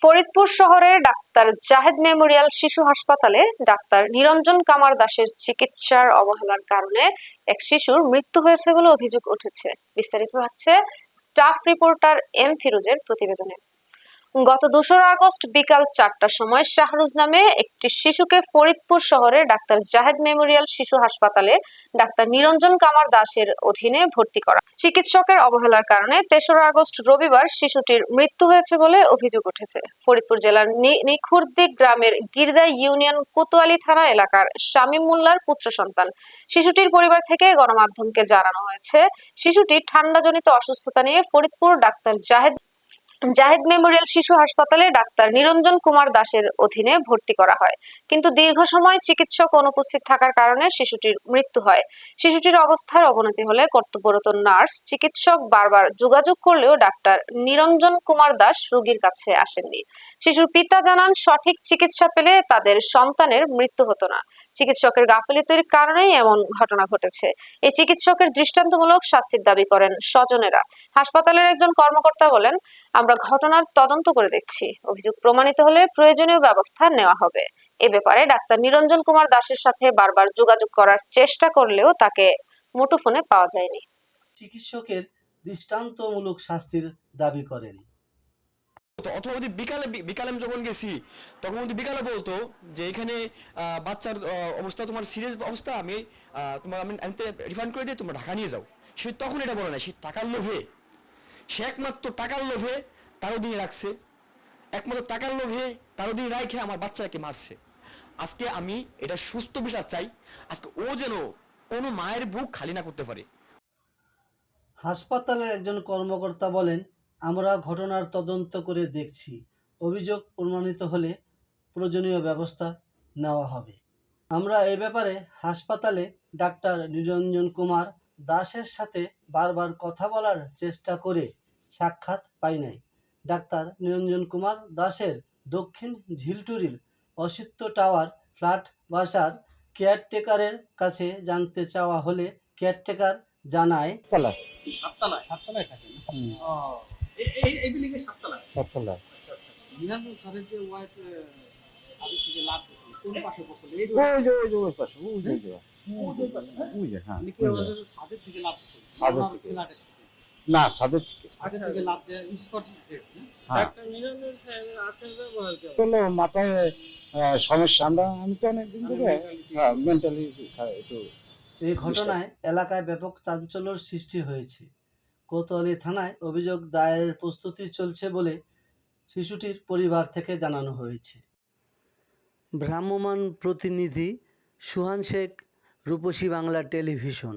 ফরিদপুর শহরের doctor Zahed memorial শিশু হাসপাতালে ডাক্তার নিরঞ্জন কামার দাসের চিকিৎসার অবহেলার কারণে এক শিশুর মৃত্যু হয়েছে বলে অভিযোগ উঠেছে। বিস্তারিত হচ্ছে স্টাফ রিপোর্টার এম ফিরোজের প্রতিবেদনে। গত দোসরা আগস্ট বিকাল চারটার সময় শাহরুজ নামে একটি শিশুকে ফরিদপুর শহরের ডাক্তার জাহেদ মেমোরিয়াল শিশু হাসপাতালে ডাক্তার নিরঞ্জন কামার দাসের অধীনে ভর্তি করা। চিকিৎসকের অবহেলার কারণে তেসরা আগস্ট রবিবার শিশুটির মৃত্যু হয়েছে বলে অভিযোগ উঠেছে। ফরিদপুর জেলার নিখুরদি গ্রামের গিরদা ইউনিয়ন কোতোয়ালি থানা এলাকার শামীম মোল্লার পুত্র সন্তান। শিশুটির পরিবার থেকে গণমাধ্যমকে জানানো হয়েছে, শিশুটি ঠান্ডাজনিত অসুস্থতা নিয়ে ফরিদপুর ডাক্তার জাহেদ জাহেদ মেমোরিয়াল শিশু হাসপাতালে ডাক্তার নিরঞ্জন কুমার দাসের অধীনে ভর্তি করা হয়। কিন্তু দীর্ঘ সময় চিকিৎসক অনুপস্থিত থাকার কারণে শিশুটির মৃত্যু হয়। শিশুটির অবস্থার অবনতি হলে কর্তব্যরত নার্স, চিকিৎসক বারবার যোগাযোগ করলেও ডাক্তার নিরঞ্জন কুমার দাস রোগীর কাছে আসেননি। শিশুর পিতা জানান, সঠিক চিকিৎসা পেলে তাদের সন্তানের মৃত্যু হতো না। চিকিৎসকের গাফিলতির কারণেই এমন ঘটনা ঘটেছে। এই চিকিৎসকের দৃষ্টান্তমূলক শাস্তির দাবি করেন স্বজনেরা। হাসপাতালের একজন কর্মকর্তা বলেন, আমরা ঘটনার তদন্ত করে দেখছি। অভিযোগ প্রমাণিত হলে প্রয়োজনীয় ব্যবস্থা নেওয়া হবে। এ ব্যাপারে ডাক্তার নিরঞ্জন কুমার দাসের সাথে বারবার যোগাযোগ করার চেষ্টা করলেও তাকে মুঠোফোনে পাওয়া যায়নি। চিকিৎসকের দৃষ্টান্তমূলক শাস্তির দাবি করেন। অথবা যদি বিকালে বিকালে আমি যখন গেছি, তখন যদি বিকালে বলতো যে এখানে বাচ্চার অবস্থা, তোমার সিরিয়াস অবস্থা, আমি তোমার আমি আমি রিফান্ড করে দিই তোমরা ঢাকা নিয়ে যাও। সে তখন এটা বলে না সে টাকার লোভে। সে একমাত্র টাকার লোভে তার অধীনে রাখছে। একমাত্র টাকার লোভে তার অধীনে রাখে আমার বাচ্চাকে মারছে। আজকে আমি এটা সুস্থ বিচার চাই, আজকে ও যেন কোনো মায়ের বুক খালি না করতে পারে। হাসপাতালের একজন কর্মকর্তা বলেন আমরা ঘটনার তদন্ত করে দেখছি। অভিযোগ প্রমাণিত হলে প্রয়োজনীয় ব্যবস্থা নেওয়া হবে। আমরা এ ব্যাপারে হাসপাতালে ডাক্তার নিরঞ্জন কুমার দাসের সাথে বারবার কথা বলার চেষ্টা করে সাক্ষাৎ পাই নাই। ডাক্তার নিরঞ্জন কুমার দাসের দক্ষিণ ঝিলটুরির অসিত্য টাওয়ার ফ্ল্যাট বাসার কেয়ারটেকারের কাছে জানতে চাওয়া হলে কেয়ারটেকার জানায় তলা সাততলায় সাততলায় থাকে এই- এই এই বিল্ডিং এর সাততলায় সাততলা। আচ্ছা আচ্ছা আচ্ছা। স্যারের যে ওয়াইফ ছাদের থেকে লাভ কোন পাশে বসছিল এই ওই যে ওই যে ওই পাশে ওই যে ওই যে। হ্যাঁ? ওই যে হ্যাঁ। মানে থেকে লাভ থেকে। না সাদের থেকে। ছাদের থেকে লাভ দেয় স্পট হ্যাঁ? নিরঞ্জন সাহেবের আচার ব্যবহার কেমন তো মাথায় সমস্যা আমরা আমি তো অনেকদিন ধরে হ্যাঁ মেন্টালি একটু এই ঘটনায় এলাকায় ব্যাপক চাঞ্চল্যর সৃষ্টি হয়েছে। কোতোয়ালি থানায় অভিযোগ দায়েরের প্রস্তুতি চলছে বলে শিশুটির পরিবার থেকে জানানো হয়েছে। ভ্রাম্যমাণ প্রতিনিধি সুহান শেখ, রূপসী বাংলা টেলিভিশন।